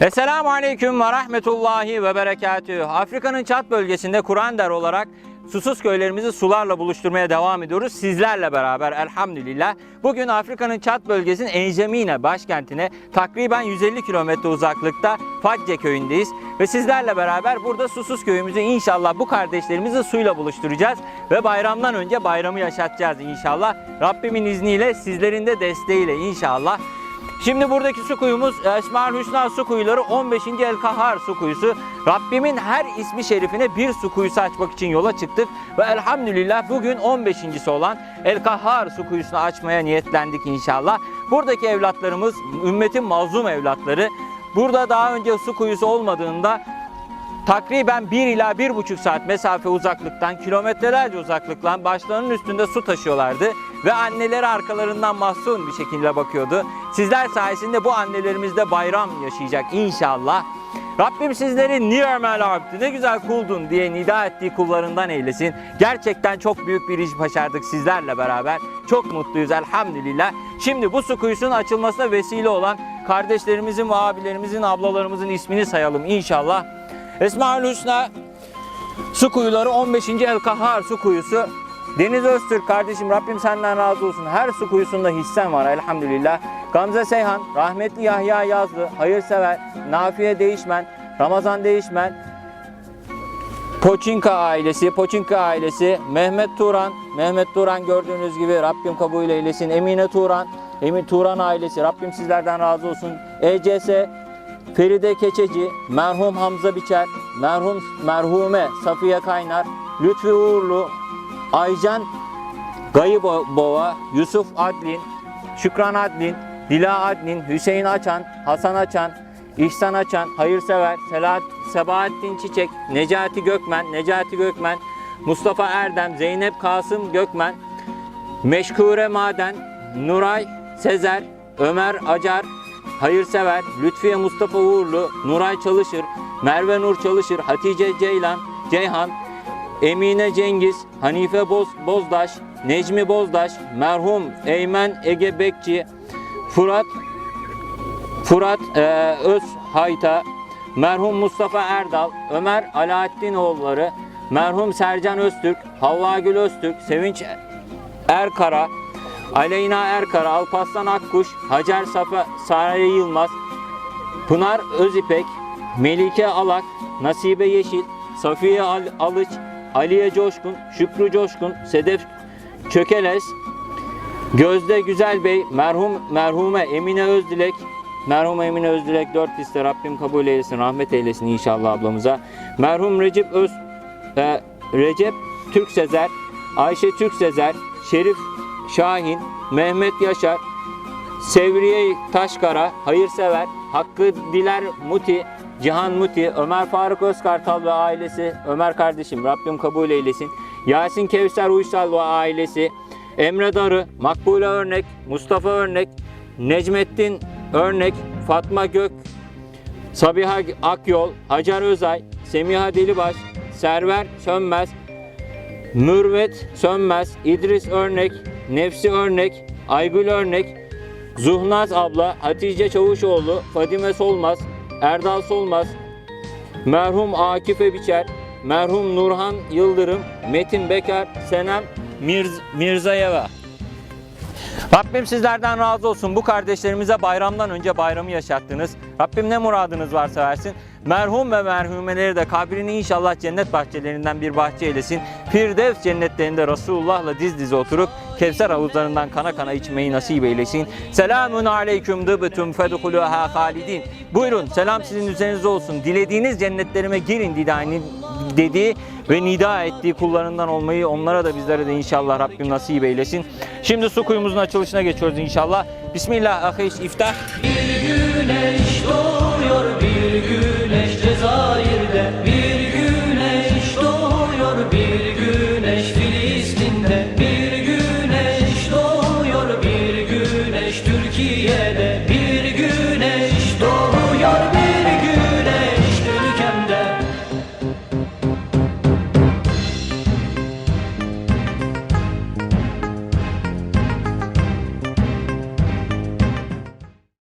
Esselamu Aleyküm ve Rahmetullahi ve Berekatühü. Afrika'nın Çat bölgesinde Kur'an olarak susuz köylerimizi sularla buluşturmaya devam ediyoruz. Sizlerle beraber elhamdülillah. Bugün Afrika'nın Çat bölgesinin Enjemine başkentine takriben 150 kilometre uzaklıkta Facce köyündeyiz. Ve sizlerle beraber burada susuz köyümüzü inşallah bu kardeşlerimizi suyla buluşturacağız. Ve bayramdan önce bayramı yaşatacağız inşallah. Rabbimin izniyle sizlerin de desteğiyle inşallah. Şimdi buradaki su kuyumuz Esma-ül Hüsna su kuyuları 15. El Kahar su kuyusu. Rabbimin her ismi şerifine bir su kuyusu açmak için yola çıktık. Ve elhamdülillah bugün 15.si olan El Kahar su kuyusunu açmaya niyetlendik inşallah. Buradaki evlatlarımız ümmetin mazlum evlatları. Burada daha önce su kuyusu olmadığında takriben 1 ila 1,5 saat mesafe uzaklıktan, kilometrelerce uzaklıktan başlarının üstünde su taşıyorlardı ve anneleri arkalarından mahzun bir şekilde bakıyordu. Sizler sayesinde bu annelerimiz de bayram yaşayacak inşallah. Rabbim sizleri ni'mel abdü ne güzel kuldun diye nida ettiği kullarından eylesin. Gerçekten çok büyük bir iş başardık sizlerle beraber. Çok mutluyuz elhamdülillah. Şimdi bu su kuyusunun açılmasına vesile olan kardeşlerimizin ve abilerimizin, ablalarımızın ismini sayalım inşallah. Esma-ül Hüsna su kuyuları 15. El Kahar su kuyusu. Deniz Öztürk kardeşim Rabbim senden razı olsun. Her su kuyusunda hissen var elhamdülillah. Gamze Seyhan, rahmetli Yahya Yazlı, hayırsever, Nafiye Değişmen, Ramazan Değişmen, Poçinka ailesi, Poçinka ailesi, Mehmet Turan, Mehmet Turan gördüğünüz gibi Rabbim kabul eylesin. Emine Turan, Emin Turan ailesi, Rabbim sizlerden razı olsun. ECS, Feride Keçeci, merhum Hamza Biçer, merhum merhume Safiye Kaynar, Lütfi Uğurlu, Aycan Gayıbova, Yusuf Adlin, Şükran Adlin, Dila Adlin, Hüseyin Açan, Hasan Açan, İhsan Açan, Hayırsever, Selahat, Sebahattin Çiçek, Necati Gökmen, Necati Gökmen, Mustafa Erdem, Zeynep Kasım Gökmen, Meşkure Maden, Nuray Sezer, Ömer Acar, Hayırsever, Lütfiye Mustafa Uğurlu, Nuray Çalışır, Merve Nur Çalışır, Hatice Ceylan, Ceyhan, Emine Cengiz, Hanife Boz, Bozdaş, Necmi Bozdaş, merhum Eymen Ege Bekçi, Fırat Fırat e, Özhayta, merhum Mustafa Erdal, Ömer Alaaddin oğulları, merhum Sercan Öztürk, Havva Gül Öztürk, Sevinç Erkara, Aleyna Erkara, Alparslan Akkuş, Hacer Safa Saray Yılmaz, Pınar Özipek, Melike Alak, Nasibe Yeşil, Safiye Al Alıç, Aliye Coşkun, Şükrü Coşkun, Sedef Çökeles, Gözde Güzel Bey, merhum merhume Emine Özdilek, merhum Emine Özdilek 4 liste Rabbim kabul eylesin, rahmet eylesin inşallah ablamıza. Merhum Recep Öz e, Recep Türk Sezer, Ayşe Türk Sezer, Şerif Şahin, Mehmet Yaşar, Sevriye Taşkara, Hayırsever, Hakkı Diler Muti, Cihan Muti, Ömer Faruk Özkartal ve ailesi, Ömer kardeşim Rabbim kabul eylesin. Yasin Kevser Uysal ve ailesi, Emre Darı, Makbule Örnek, Mustafa Örnek, Necmettin Örnek, Fatma Gök, Sabiha Akyol, Hacer Özay, Semiha Delibaş, Server Sönmez, Mürvet Sönmez, İdris Örnek, Nefsi Örnek, Aygül Örnek, Zuhnaz abla, Hatice Çavuşoğlu, Fadime Solmaz, Erdal Solmaz, merhum Akife Biçer, merhum Nurhan Yıldırım, Metin Bekar, Senem Mirz Mirzayeva. Rabbim sizlerden razı olsun. Bu kardeşlerimize bayramdan önce bayramı yaşattınız. Rabbim ne muradınız varsa versin. Merhum ve merhumeleri de kabrini inşallah cennet bahçelerinden bir bahçe eylesin. Firdevs cennetlerinde Resulullah'la diz dize oturup Kevser havuzlarından kana kana içmeyi nasip eylesin. Selamun aleyküm dıbıtum fedhuluha halidin. Buyurun selam sizin üzerinize olsun. Dilediğiniz cennetlerime girin didani dediği ve nida ettiği kullarından olmayı onlara da bizlere de inşallah Rabbim nasip eylesin. Şimdi su kuyumuzun açılışına geçiyoruz inşallah. Bismillah ahiş iftah. Bir güneş doğuyor bir güneş Cezayir'de bir güneş doğuyor bir güneş Filistin'de bir güneş doğuyor bir güneş Türkiye'de bir